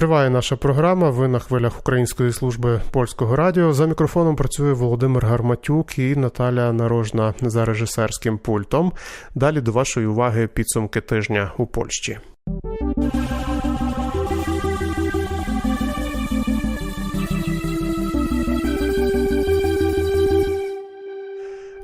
Триває наша програма. Ви на хвилях Української служби польського радіо. За мікрофоном працює Володимир Гарматюк і Наталя Нарожна за режисерським пультом. Далі до вашої уваги підсумки тижня у Польщі.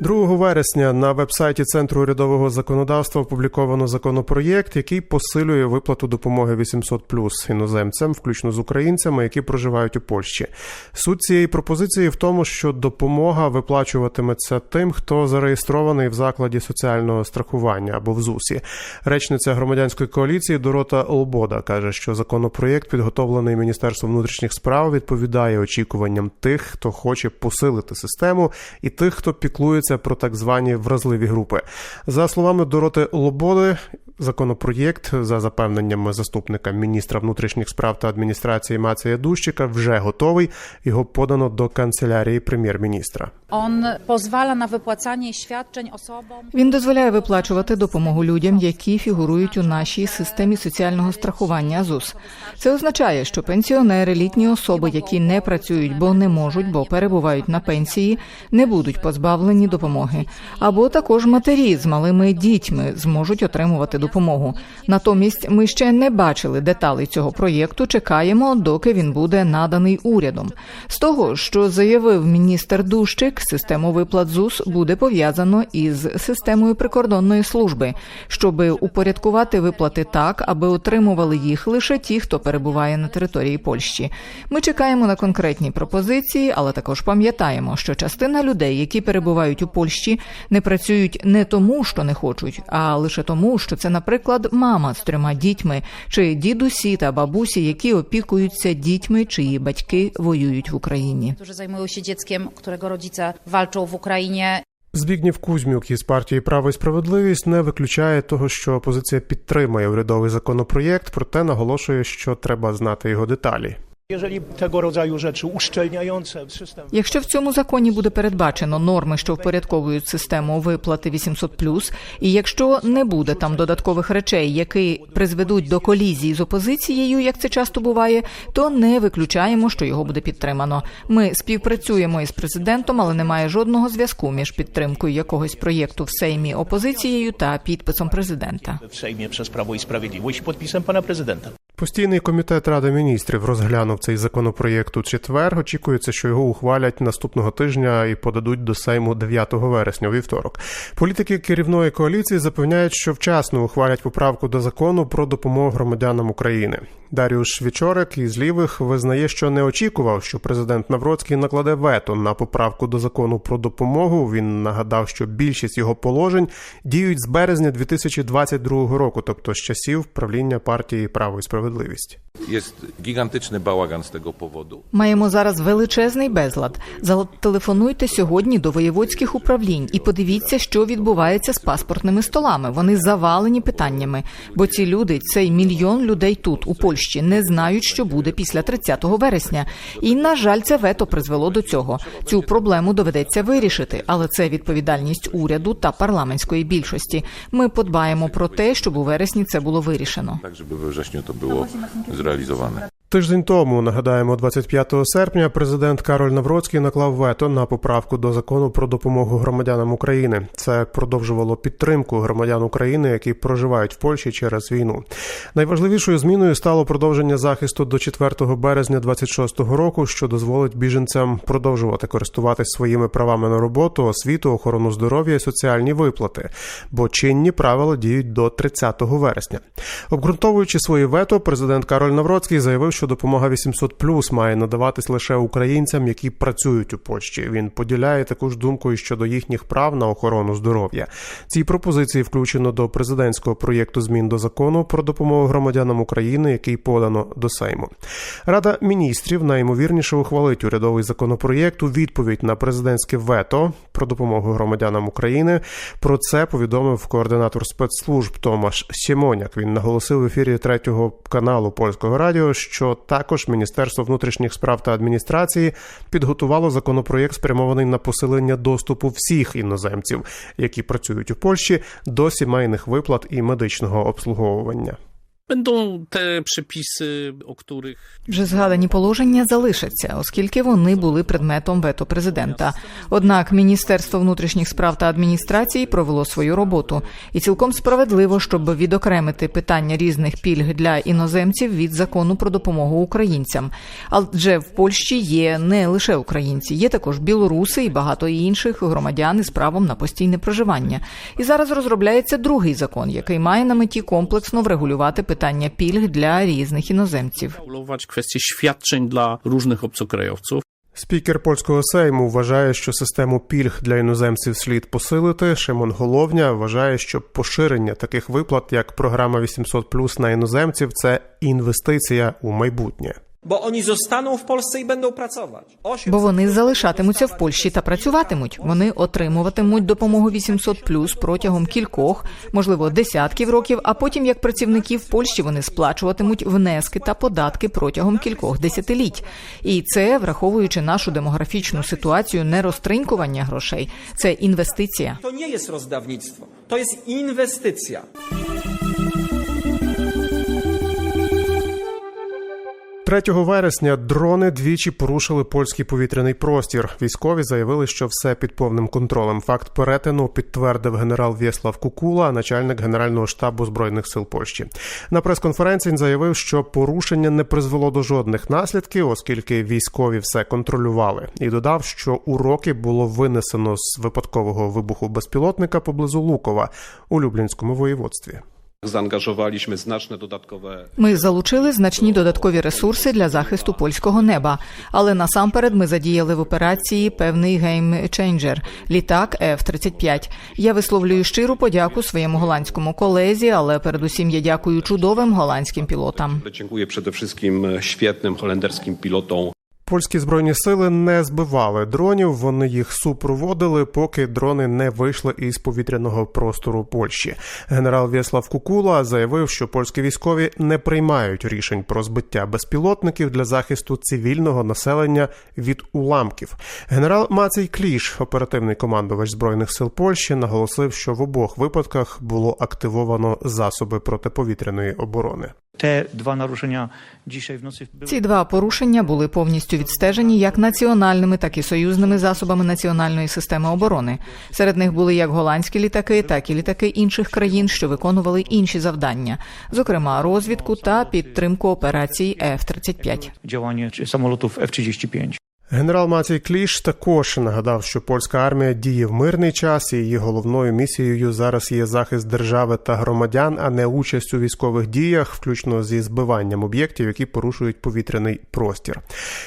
2 вересня на вебсайті Центру урядового законодавства опубліковано законопроєкт, який посилює виплату допомоги 800 плюс іноземцям, включно з українцями, які проживають у Польщі. Суть цієї пропозиції в тому, що допомога виплачуватиметься тим, хто зареєстрований в закладі соціального страхування або в ЗУСі. Речниця громадянської коаліції Дорота Лобода каже, що законопроєкт, підготовлений Міністерством внутрішніх справ, відповідає очікуванням тих, хто хоче посилити систему, і тих, хто піклується про так звані вразливі групи. За словами Дороти Лободи, законопроєкт за запевненнями заступника міністра внутрішніх справ та адміністрації Мація Дущика вже готовий. Його подано до канцелярії прем'єр-міністра. On pozwala na wypłacanie świadczeń osobom. Він дозволяє виплачувати допомогу людям, які фігурують у нашій системі соціального страхування ЗУС. Це означає, що пенсіонери, літні особи, які не працюють, бо не можуть, бо перебувають на пенсії, не будуть позбавлені допомоги. Або також матері з малими дітьми зможуть отримувати допомогу. Натомість ми ще не бачили деталей цього проєкту. Чекаємо, доки він буде наданий урядом. З того, що заявив міністр Дущик, систему виплат ЗУС буде пов'язано із системою прикордонної служби, щоб упорядкувати виплати так, аби отримували їх лише ті, хто перебуває на території Польщі. Ми чекаємо на конкретні пропозиції, але також пам'ятаємо, що частина людей, які перебувають у Польщі, не працюють не тому, що не хочуть, а лише тому, що це, наприклад, мама з трьома дітьми, чи дідусі та бабусі, які опікуються дітьми, чиї батьки воюють в Україні. którzy zajmują się dzieckiem, którego rodzice walczą w Ukrainie. Збігнів Кузьмюк із партії Право і справедливість не виключає того, що опозиція підтримує урядовий законопроєкт, проте наголошує, що треба знати його деталі. Jeżeli tego rodzaju rzeczy uszczelniające system Якщо в цьому законі буде передбачено норми, що впорядковують систему виплати 800+, і якщо не буде там додаткових речей, які призведуть до колізії з опозицією, як це часто буває, то не виключаємо, що його буде підтримано. Ми співпрацюємо із президентом, але немає жодного зв'язку між підтримкою якогось проєкту в Сеймі опозицією та підписом президента. w Sejmie przez Prawo i Sprawiedliwość podpisem pana prezydenta. Постійний комітет Ради міністрів розглянув цей законопроєкт у четвер. Очікується, що його ухвалять наступного тижня і подадуть до Сейму 9 вересня у вівторок. Політики керівної коаліції запевняють, що вчасно ухвалять поправку до закону про допомогу громадянам України. Даріуш Вічорик із лівих визнає, що не очікував, що президент Навроцький накладе вето на поправку до закону про допомогу. Він нагадав, що більшість його положень діють з березня 2022 року, тобто з часів правління партії Право і справедливість. Jest gigantyczny bałagan z tego powodu. Маємо зараз величезний безлад. Зателефонуйте сьогодні до воєводських управлінь і подивіться, що відбувається з паспортними столами. Вони завалені питаннями. Бо ці люди, цей мільйон людей тут, у Польщі, не знають, що буде після 30 вересня. І на жаль, це вето призвело до цього. Цю проблему доведеться вирішити, але це відповідальність уряду та парламентської більшості. Ми подбаємо про те, щоб у вересні це було вирішено. Так, щоб у вересні to було zrealizowane. Тиждень тому, нагадаємо, 25 серпня, президент Кароль Навроцький наклав вето на поправку до закону про допомогу громадянам України. Це продовжувало підтримку громадян України, які проживають в Польщі через війну. Найважливішою зміною стало продовження захисту до 4 березня 26-го року, що дозволить біженцям продовжувати користуватись своїми правами на роботу, освіту, охорону здоров'я і соціальні виплати, бо чинні правила діють до 30 вересня. Обґрунтовуючи своє вето, президент Кароль Навроцький заявив, що допомога 800 має надаватись лише українцям, які працюють у Польщі. Він поділяє таку ж думку і щодо їхніх прав на охорону здоров'я. Ці пропозиції включено до президентського проєкту змін до закону про допомогу громадянам України, який подано до Сейму. Рада міністрів найімовірніше ухвалить урядовий законопроєкт у відповідь на президентське вето про допомогу громадянам України. Про це повідомив координатор спецслужб Томаш Сімоняк. Він наголосив в ефірі третього каналу польського радіо, що також Міністерство внутрішніх справ та адміністрації підготувало законопроєкт, спрямований на посилення доступу всіх іноземців, які працюють у Польщі, до сімейних виплат і медичного обслуговування. Będą te przepisy, o których Вже згадані положення залишаться, оскільки вони були предметом вето президента. Однак Міністерство внутрішніх справ та адміністрації провело свою роботу, і цілком справедливо, щоб відокремити питання різних пільг для іноземців від закону про допомогу українцям. Адже в Польщі є не лише українці, є також білоруси і багато інших громадян із правом на постійне проживання. І зараз розробляється другий закон, який має на меті комплексно врегулювати питання пільг для різних іноземців. kwestie świadczeń dla różnych obcokrajowców. Спікер польського сейму вважає, що систему пільг для іноземців слід посилити. Шимон Головня вважає, що поширення таких виплат, як програма 800+, на іноземців, це інвестиція у майбутнє. Oni zostaną w Polsce i będą pracować. 800 Бо вони залишатимуться в Польщі та працюватимуть. Вони отримуватимуть допомогу 800+, протягом кількох, можливо, десятків років. А потім, як працівники в Польщі, вони сплачуватимуть внески та податки протягом кількох десятиліть. І це, враховуючи нашу демографічну ситуацію, не розтринькування грошей, це інвестиція. To nie jest rozdawnictwo, to jest inwestycja. 3 вересня дрони двічі порушили польський повітряний простір. Військові заявили, що все під повним контролем. Факт перетину підтвердив генерал В'єслав Кукула, начальник генерального штабу збройних сил Польщі. На прес-конференції він заявив, що порушення не призвело до жодних наслідків, оскільки військові все контролювали, і додав, що уроки було винесено з випадкового вибуху безпілотника поблизу Лукова у Люблінському воєводстві. Zaangażowaliśmy znaczne dodatkowe Ми залучили значні додаткові ресурси для захисту польського неба, але насамперед ми задіяли в операції певний геймченджер – літак F-35. Я висловлюю щиру подяку своєму голландському колезі, але передусім я дякую чудовим голландським пілотам. Dziękuję przede wszystkim świetnym holenderskim pilotom. Польські збройні сили не збивали дронів, вони їх супроводили, поки дрони не вийшли із повітряного простору Польщі. Генерал В'яслав Кукула заявив, що польські військові не приймають рішень про збиття безпілотників для захисту цивільного населення від уламків. Генерал Мацій Кліш, оперативний командувач збройних сил Польщі, наголосив, що в обох випадках було активовано засоби протиповітряної оборони. Te два нарушення dzisiaj вносив Ці два порушення були повністю відстежені як національними, так і союзними засобами національної системи оборони. Серед них були як голландські літаки, так і літаки інших країн, що виконували інші завдання, зокрема розвідку та підтримку операцій F-35. działanie самолотів samolotów F-35. Генерал Матій Кліш також нагадав, що польська армія діє в мирний час, і її головною місією зараз є захист держави та громадян, а не участь у військових діях, включно зі збиванням об'єктів, які порушують повітряний простір.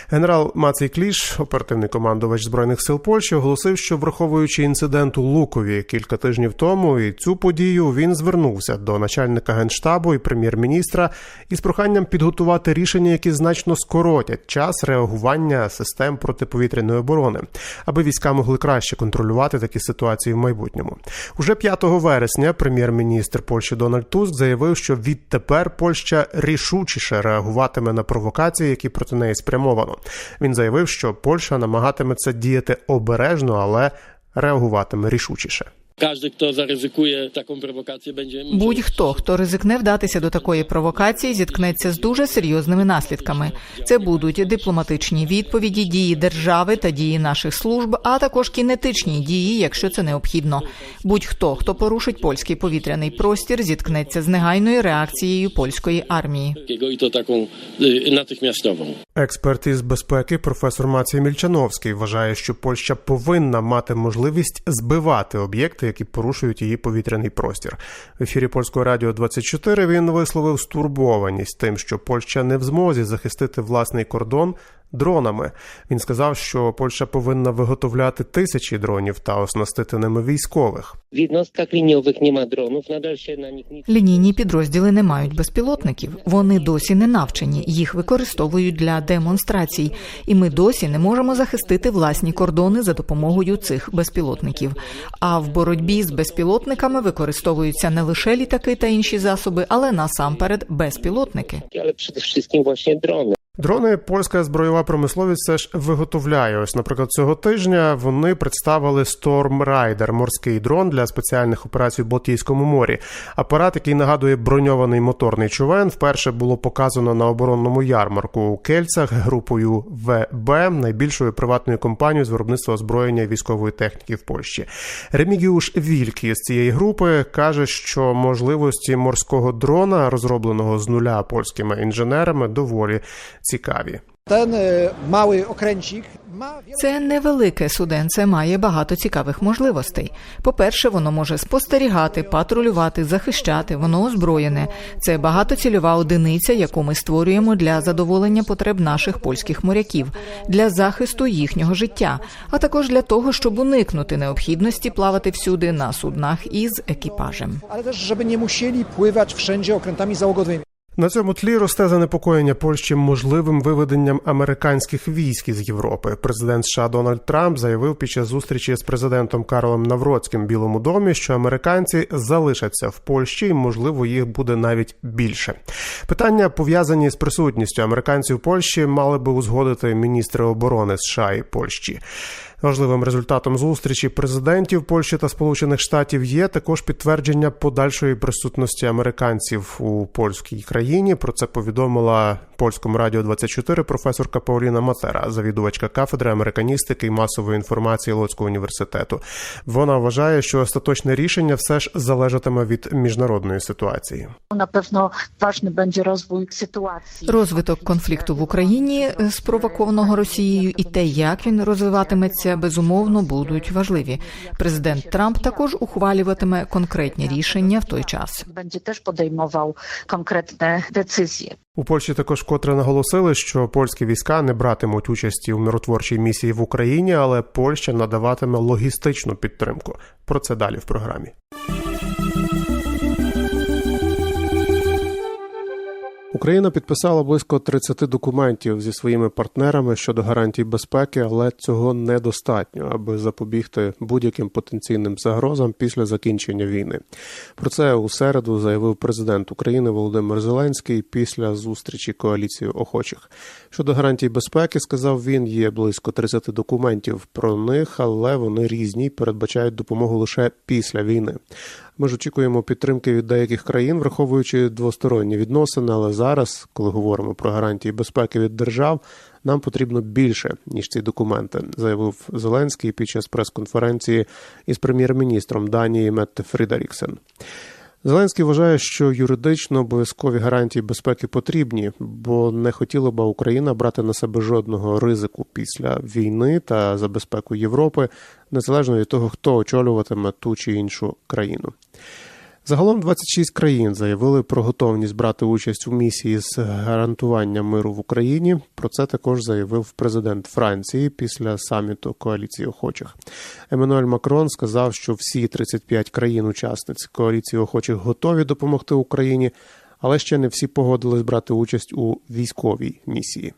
Генерал Мацій Кліш, оперативний командувач збройних сил Польщі, оголосив, що враховуючи інцидент у Лукові кілька тижнів тому і цю подію, він звернувся до начальника генштабу і прем'єр-міністра із проханням підготувати рішення, які значно скоротять час реагування систем протиповітряної оборони, аби війська могли краще контролювати такі ситуації в майбутньому. Уже 5 вересня прем'єр-міністр Польщі Дональд Туск заявив, що відтепер Польща рішучіше реагуватиме на провокації, які проти неї спрямовано. Він заявив, що Польща намагатиметься діяти обережно, але реагуватиме рішучіше. Kto zaryzykuje taką prowokację, będzie. musiał- Будь-хто, хто ризикне вдатися до такої провокації, зіткнеться з дуже серйозними наслідками. Це будуть дипломатичні відповіді, дії держави та дії наших служб, а також кінетичні дії, якщо це необхідно. Будь-хто, хто порушить польський повітряний простір, зіткнеться з негайною реакцією польської армії. Natychmiastową. Експерт із безпеки професор Мацій Мільчановський вважає, що Польща повинна мати можливість збивати об'єкти, які порушують її повітряний простір. В ефірі польського радіо 24 він висловив стурбованість тим, що Польща не в змозі захистити власний кордон дронами. Він сказав, що Польща повинна виготовляти тисячі дронів та оснастити ними військових. Ma dronów, nadal się na nich nic Лінійні підрозділи не мають безпілотників. Вони досі не навчені. Їх використовують для демонстрацій, і ми досі не можемо захистити власні кордони за допомогою цих безпілотників. А в боротьбі з безпілотниками використовуються не лише літаки та інші засоби, але насамперед безпілотники. właśnie drony. Дрони польська збройова промисловість все ж виготовляє. Ось, наприклад, цього тижня вони представили Storm Rider – морський дрон для спеціальних операцій в Балтійському морі. Апарат, який нагадує броньований моторний човен, вперше було показано на оборонному ярмарку у Кельцях групою ВБ, найбільшою приватною компанією з виробництва озброєння військової техніки в Польщі. Ремігіуш Вількі з цієї групи каже, що можливості морського дрона, розробленого з нуля польськими інженерами, доволі цікаві. Wiele... Це невелике суденце має багато цікавих можливостей. По-перше, воно може спостерігати, патрулювати, захищати, воно озброєне. Це багатоцільова одиниця, яку ми створюємо для задоволення потреб наших польських моряків, для захисту їхнього життя, а також для того, щоб уникнути необхідності плавати всюди на суднах із екіпажем. ale też żeby nie musieli pływać wszędzie okrętami załogowymi. На цьому тлі росте занепокоєння Польщі можливим виведенням американських військ із Європи. Президент США Дональд Трамп заявив під час зустрічі з президентом Карлом Навроцьким в Білому домі, що американці залишаться в Польщі, і можливо їх буде навіть більше. Питання пов'язані з присутністю американців в Польщі мали би узгодити міністри оборони США і Польщі. Важливим результатом зустрічі президентів Польщі та Сполучених Штатів є також підтвердження подальшої присутності американців у польській країні. Про це повідомила польському радіо 24 професорка Пауліна Матера, завідувачка кафедри американістики і масової інформації Лоцького університету. Вона вважає, що остаточне рішення все ж залежатиме від міжнародної ситуації. Na pewno ważny będzie rozwój sytuacji. Розвиток конфлікту в Україні, е, спровокованого Росією, і те, як він розвиватиметься, безумовно будуть важливі. Президент Трамп також ухвалюватиме конкретні рішення в той час. Бенді теж podejmował конкретне децизії. У Польщі також котре наголосили, що польські війська не братимуть участі у миротворчій місії в Україні, але Польща надаватиме логістичну підтримку. Про це далі в програмі. Україна підписала близько 30 документів зі своїми партнерами щодо гарантій безпеки, але цього недостатньо, аби запобігти будь-яким потенційним загрозам після закінчення війни. Про це у середу заявив президент України Володимир Зеленський після зустрічі коаліції охочих. Щодо гарантій безпеки, сказав він, є близько 30 документів про них, але вони різні і передбачають допомогу лише після війни. Ми ж очікуємо підтримки від деяких країн, враховуючи двосторонні відносини. Але зараз, коли говоримо про гарантії безпеки від держав, нам потрібно більше ніж ці документи, заявив Зеленський під час прес-конференції із прем'єр-міністром Данії Метте Фрідаріксен. Зеленський вважає, що юридично обов'язкові гарантії безпеки потрібні, бо не хотіла би Україна брати на себе жодного ризику після війни та за безпеку Європи, незалежно від того, хто очолюватиме ту чи іншу країну. Загалом 26 країн заявили про готовність брати участь у місії з гарантування миру в Україні. Про це також заявив президент Франції після саміту коаліції охочих. Еммануель Макрон сказав, що всі 35 країн-учасниць коаліції охочих готові допомогти Україні, але ще не всі погодились брати участь у військовій місії.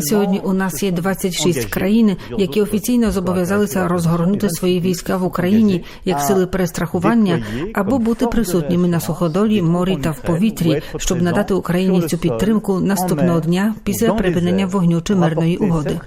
Сьогодні у нас є 26 країн, які офіційно зобов'язалися розгорнути свої війська в Україні як сили перестрахування або бути присутніми на суходолі, морі та в повітрі, щоб надати Україні цю підтримку наступного дня після припинення вогню чи мирної угоди.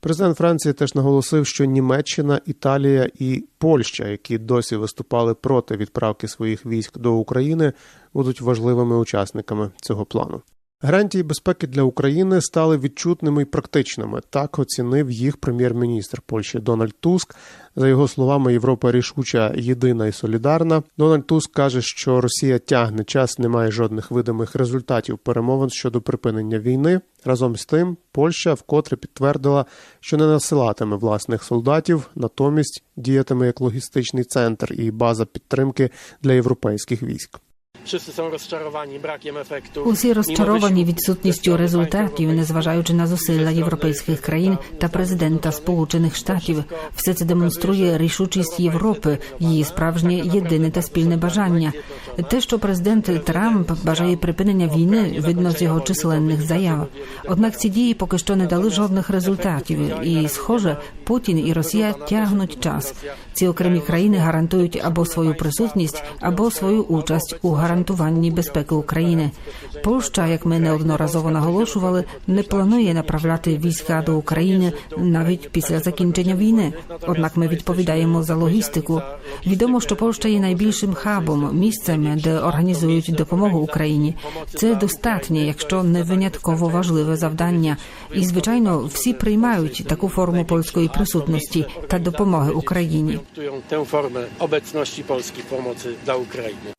Президент Франції теж наголосив, що Німеччина, Італія і Польща, які досі виступали проти відправки своїх військ до України, будуть важливими учасниками цього плану. Гарантії безпеки для України стали відчутними і практичними. Так оцінив їх прем'єр-міністр Польщі Дональд Туск. За його словами, Європа рішуча, єдина і солідарна. Дональд Туск каже, що Росія тягне час, немає жодних видимих результатів перемовин щодо припинення війни. Разом з тим, Польща вкотре підтвердила, що не насилатиме власних солдатів, натомість діятиме як логістичний центр і база підтримки для європейських військ. Усі розчаровані відсутністю результатів, незважаючи на зусилля європейських країн та президента Сполучених Штатів. Все це демонструє рішучість Європи, її справжнє єдине та спільне бажання. Те, що президент Трамп бажає припинення війни, видно з його численних заяв. Однак ці дії поки що не дали жодних результатів, і, схоже, Путін і Росія тягнуть час. Ці окремі країни гарантують або свою присутність, або свою участь у гарантуванні безпеки України. Польща, як ми неодноразово наголошували, не планує направляти війська до України навіть після закінчення війни. Однак ми відповідаємо за логістику. Відомо, що Польща є найбільшим хабом, місцем, де організують допомогу Україні. Це достатнє, якщо не винятково важливе завдання. І звичайно, всі приймають таку форму польської присутності та допомоги Україні. Tę formę obecności Polski w pomocy dla Ukrainy.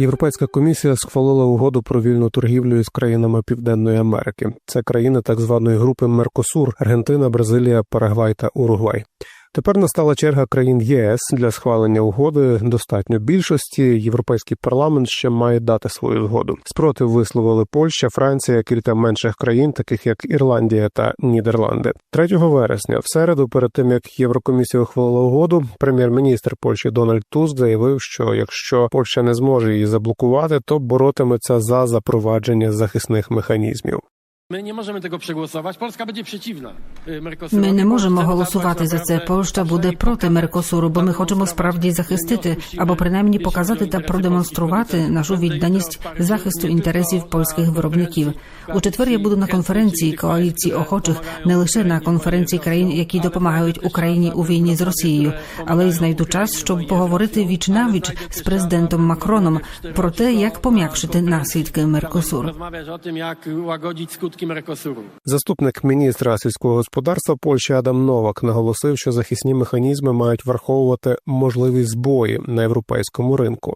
Європейська комісія схвалила угоду про вільну торгівлю із країнами Південної Америки. Це країни так званої групи Меркосур: Аргентина, Бразилія, Парагвай та Уругвай. Тепер настала черга країн ЄС для схвалення угоди достатньо більшості. Європейський парламент ще має дати свою згоду. Спротив висловили Польща, Франція, кілька менших країн, таких як Ірландія та Нідерланди. 3 вересня, в середу, перед тим як Єврокомісія ухвалила угоду, прем'єр-міністр Польщі Дональд Туск заявив, що якщо Польща не зможе її заблокувати, то боротиметься за запровадження захисних механізмів. My nie możemy tego przegłosować. Polska będzie przeciwna y, Ми не можемо голосувати за це. Польща буде проти Меркосуру, бо ми хочемо справді захистити або принаймні показати та продемонструвати нашу відданість захисту інтересів польських виробників. У четвер я буду на конференції коаліції охочих не лише на конференції країн, які допомагають Україні у війні з Росією, але й знайду час, щоб поговорити віч навіч з президентом Макроном про те, як пом'якшити наслідки Меркосуру. Rozmawiać o skutki Mercosuru. Заступник міністра сільського господарства Польщі Адам Новак наголосив, що захисні механізми мають враховувати можливі збої на європейському ринку.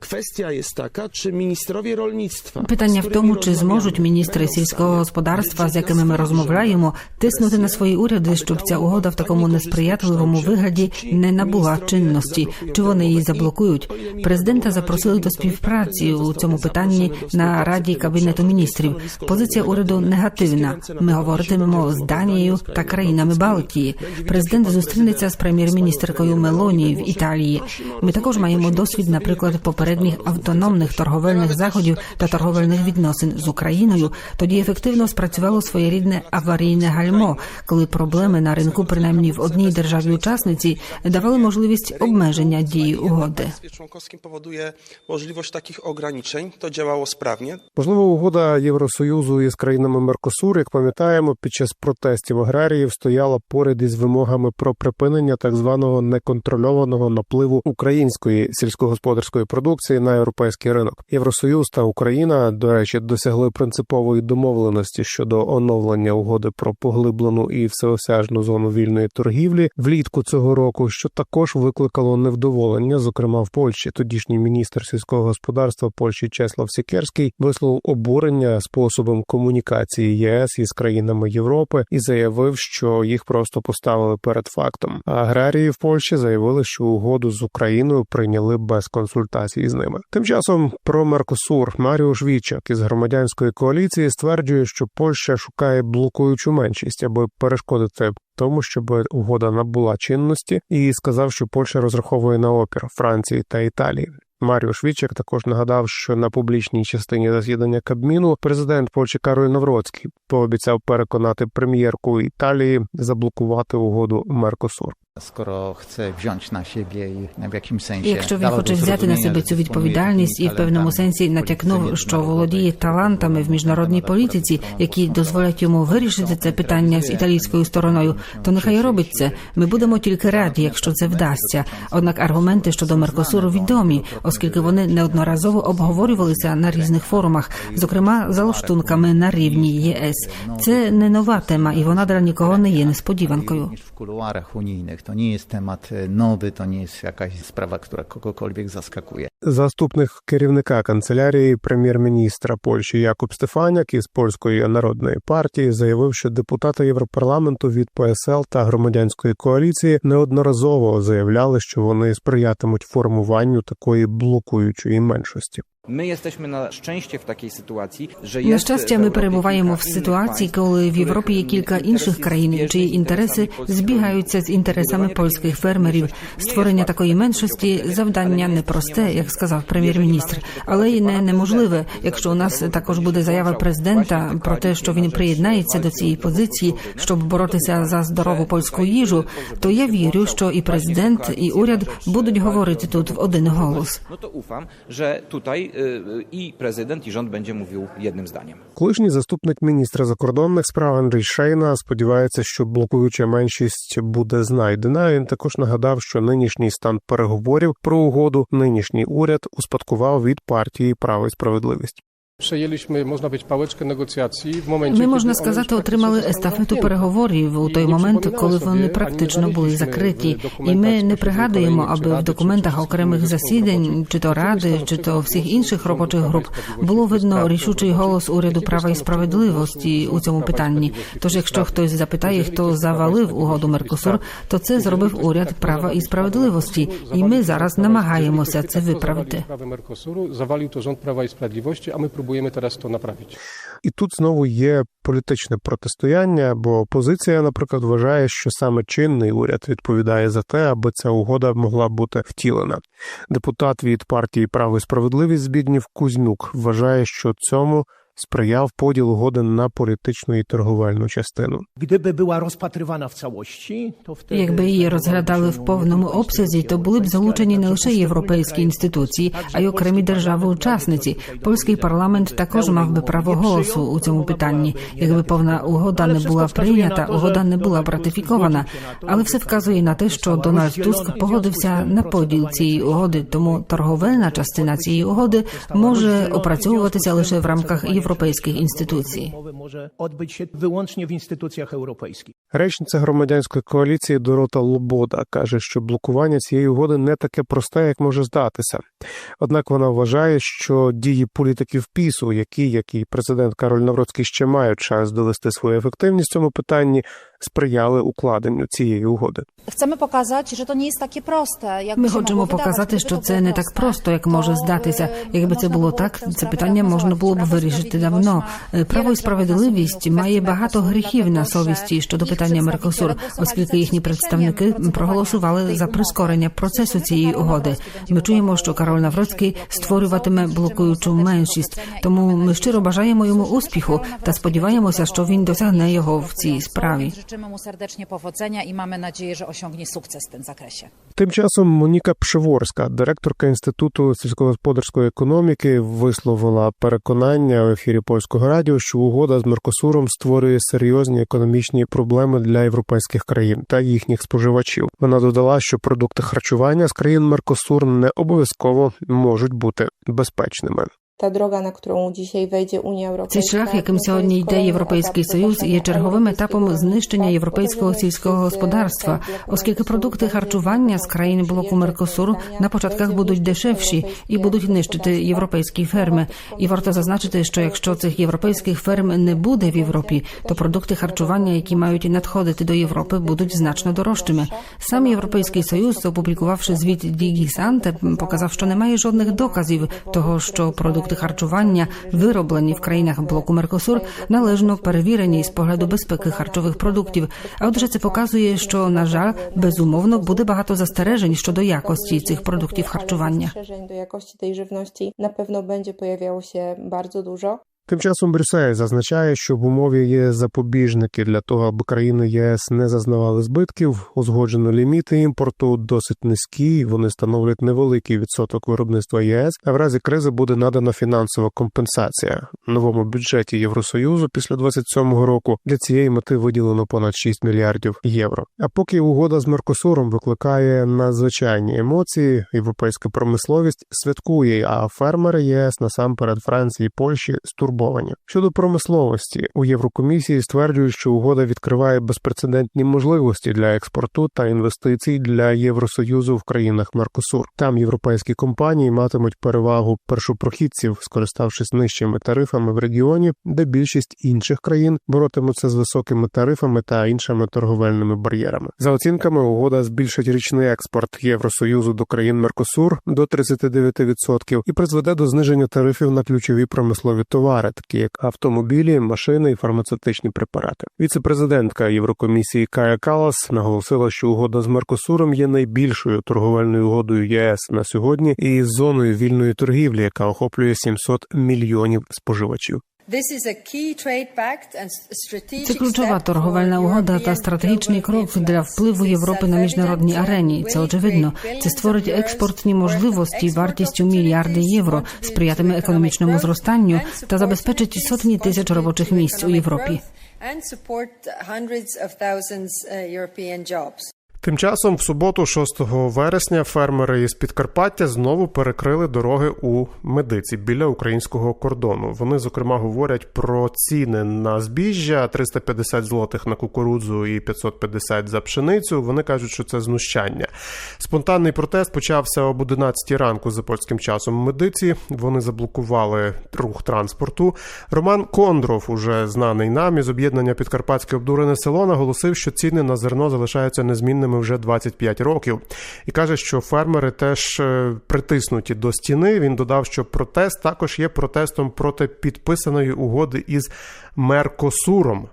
Kwestia jest taka, czy ministrowie rolnictwa. Питання в тому, чи зможуть міністри сільського господарства, з якими ми розмовляємо, тиснути на свої уряди, щоб ця угода в такому несприятливому вигляді не набула чинності, чи вони її заблокують. Президента запросили до співпраці у цьому питанні на раді кабінету міністрів. Позиція уряду негативна. Ми говоритимемо з Данією та країнами Балтії. Президент зустрінеться з прем'єр-міністеркою Мелоні в Італії. Ми також маємо досвід, наприклад, попередніх автономних торговельних заходів та торговельних відносин з Україною. Тоді ефективно спрацювало своєрідне аварійне гальмо, коли проблеми на ринку, принаймні в одній державі-учасниці, давали можливість обмеження дії угоди. Powoduje możliwość takich ograniczeń. To działało sprawnie. Можливо, угода Євросоюзу із країнами Меркосур, як пам'ятаємо, під час протестів аграріїв стояла поряд із вимогами про припинення так званого неконтрольованого напливу української сільськогосподарської продукції на європейський ринок. Євросоюз та Україна, до речі, досягли принципової домовленості щодо оновлення угоди про поглиблену і всеосяжну зону вільної торгівлі влітку цього року, що також викликало невдоволення, зокрема в Польщі. Тодішній міністр сільського господарства Польщі Чеслав Сікерський висловив обурення способом комунікації ЄС із країнами Європи і заявив, що їх просто поставили перед фактом. Аграрії в Польщі заявили, що угоду з Україною прийняли без консультацій з ними. Тим часом про Меркосур Маріуш Вічак із громадянської коаліції стверджує, що Польща шукає блокуючу меншість, аби перешкодити тому, щоб угода набула чинності, і сказав, що Польща розраховує на опір Франції та Італії. Маріо Швічек також нагадав, що на публічній частині засідання Кабміну президент Польщі Кароль Навроцький пообіцяв переконати прем'єрку Італії заблокувати угоду Меркосур. Скоро chce wziąć na siebie i w jakimś sensie Якщо він хоче взяти на себе цю відповідальність і в певному сенсі натякнув, що володіє талантами в міжнародній політиці, які дозволять йому вирішити це питання з італійською стороною, то нехай робить це. Ми будемо тільки раді, якщо це вдасться. Однак аргументи щодо Меркосуру відомі, оскільки вони неодноразово обговорювалися на різних форумах, зокрема за лаштунками на рівні ЄС. Це не нова тема, і вона для нікого не є несподіванкою. niż w kuluarach unijnych. To nie jest temat e, nowy, to nie jest jakaś sprawa, która kogokolwiek zaskakuje. Заступник керівника канцелярії прем'єр-міністра Польщі Якуб Стефаняк із польської народної партії заявив, що депутати Європарламенту від ПСЛ та громадянської коаліції неодноразово заявляли, що вони сприятимуть формуванню такої блокуючої меншості. My jesteśmy na szczęście w takiej sytuacji, że На jest щастя, w ми перебуваємо в ситуації, коли в Європі є кілька інших країн, чиї інтереси збігаються з інтересами польських фермерів. Створення такої меншості завдання непросте, як сказав прем'єр-міністр, але й не неможливе. Якщо у нас також буде заява президента про те, що він приєднається до цієї позиції, щоб боротися за здорову польську їжу, то я вірю, що і президент, і уряд будуть говорити тут в один голос. Ufam, że tutaj y, y, i prezydent, i rząd będzie mówił jednym zdaniem. Колишній заступник міністра закордонних справ Андрій Шейна сподівається, що блокуюча меншість буде знайдена. Він також нагадав, що нинішній стан переговорів про угоду нинішній уряд успадкував від партії Право і справедливість. Przejęliśmy, można być, pałeczkę negocjacji w momencie, Ми можна сказати, отримали естафету переговорів у той момент, коли вони практично були закриті. І ми не пригадуємо, аби в документах окремих засідань, чи то ради, чи то всіх інших робочих груп було видно рішучий голос уряду права і справедливості у цьому питанні. Тож, якщо хтось запитає, хто завалив угоду Меркосур, то це зробив уряд права і справедливості. І ми зараз намагаємося це виправити. Prawo Mercosuru zawalił to rząd Prawa i Sprawiedliwości, a my próbujemy teraz to naprawić. І тут знову є політичне протистояння, бо опозиція, наприклад, вважає, що саме чинний уряд відповідає за те, аби ця угода могла бути втілена. Депутат від партії Право і справедливість Збіднів Кузьмюк вважає, що цьому сприяв поділ угоди на політичну і торговельну частину. Gdyby była rozpatrywana w całości, to wtedy... Якби її розглядали в повному обсязі, то були б залучені не лише європейські інституції, а й окремі держави-учасниці. Польський парламент також мав би право голосу у цьому питанні. Якби повна угода не була прийнята, угода не була б ратифікована. Але все вказує на те, що Дональд Туск погодився на поділ цієї угоди. Тому торговельна частина цієї угоди може опрацьовуватися лише в рамках європейських інституцій. може odbyć wyłącznie w instytucjach europejskich. Речниця громадянської коаліції Дорота Лобода каже, що блокування цієї угоди не таке просте, як може здатися. Однак вона вважає, що дії політиків пісу, які, як і президент Кароль Навроцький, ще мають час довести свою ефективність в цьому питанні, сприяли укладенню цієї угоди. Chcemy pokazać, że to nie jest takie proste. Jak Ми хочемо показати, що це не так просто, як може здатися. Якби це було так, це питання можна було б вирішити давно. Право і справедливість має багато гріхів на совісті щодо питання Меркосур, оскільки їхні представники проголосували за прискорення процесу цієї угоди. Ми чуємо, що Кароль Навроцький створюватиме блокуючу меншість. Тому ми щиро бажаємо йому успіху та сподіваємося, що він досягне його в цій справі. Życzymy mu serdecznie powodzenia i mamy nadzieję, że osiągnie sukces w tym zakresie. Тим часом Моніка Пшеворська, директорка інституту сільськогосподарської економіки, висловила переконання в ефірі польського радіо, що угода з Меркосуром створює серйозні економічні проблеми для європейських країн та їхніх споживачів. Вона додала, що продукти харчування з країн Меркосур не обов'язково можуть бути безпечними. Ta droga, na którą dzisiaj wejdzie Unia Europejska. Цей шлях, яким сьогодні йде Європейський Союз, є черговим етапом знищення європейського сільського господарства, оскільки продукти харчування з країн блоку Меркосур на початках будуть дешевші і будуть нищити європейські ферми. І варто зазначити, що якщо цих європейських ферм не буде в Європі, то продукти харчування, які мають надходити до Європи, будуть значно дорожчими. Сам європейський союз, опублікувавши звіт Дігі Санте, показав, що немає жодних доказів того, що продукти харчування, вироблені в країнах блоку Меркосур, належно перевірені з погляду безпеки харчових продуктів. А отже, це показує, що на жаль, безумовно буде багато застережень щодо якості цих продуктів харчування. До якості тієї живності напевно буде появлялося дуже dużo. Тим часом Брюссель зазначає, що в умові є запобіжники для того, аби країни єС не зазнавали збитків. Узгоджено ліміти імпорту досить низькі. Вони становлять невеликий відсоток виробництва ЄС. А в разі кризи буде надана фінансова компенсація. Новому бюджеті Євросоюзу після 27-го року для цієї мети виділено понад 6 мільярдів євро. А поки угода з Меркосуром викликає надзвичайні емоції, європейська промисловість святкує, а фермери ЄС насамперед Франції, Польщі стурбовані стурбовані. Щодо промисловості у Єврокомісії стверджують, що угода відкриває безпрецедентні можливості для експорту та інвестицій для Євросоюзу в країнах Меркосур. Там європейські компанії матимуть перевагу першопрохідців, скориставшись нижчими тарифами в регіоні, де більшість інших країн боротимуться з високими тарифами та іншими торговельними бар'єрами. За оцінками, угода збільшить річний експорт Євросоюзу до країн Меркосур до 39% і призведе до зниження тарифів на ключові промислові товари, такі як автомобілі, машини і фармацевтичні препарати. Віце-президентка Єврокомісії Кая Калас наголосила, що угода з Меркосуром є найбільшою торговельною угодою ЄС на сьогодні і зоною вільної торгівлі, яка охоплює 700 мільйонів споживачів. Це ключова торговельна угода та стратегічний крок для впливу Європи на міжнародній арені. Це очевидно. Це створить експортні можливості вартістю мільярди євро, сприятиме економічному зростанню та забезпечить сотні тисяч робочих місць у Європі. Тим часом, в суботу, 6 вересня, фермери із Підкарпаття знову перекрили дороги у медиці біля українського кордону. Вони зокрема говорять про ціни на збіжжя 350 злотих на кукурудзу і 550 за пшеницю. Вони кажуть, що це знущання. Спонтанний протест почався об 11 ранку за польським часом. в Медиці вони заблокували рух транспорту. Роман Кондров, уже знаний нам із об'єднання Підкарпатське обдурене село, наголосив, що ціни на зерно залишаються незмінними вже 25 років, і каже, що фермери теж е, притиснуті до стіни. Він додав, що протест також є протестом проти підписаної угоди із Меркосуром.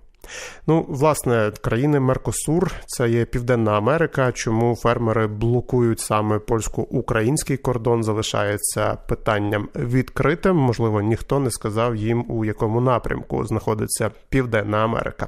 Ну, власне, країни Меркосур це є Південна Америка. Чому фермери блокують саме польсько-український кордон? Залишається питанням відкритим. Можливо, ніхто не сказав їм у якому напрямку знаходиться Південна Америка.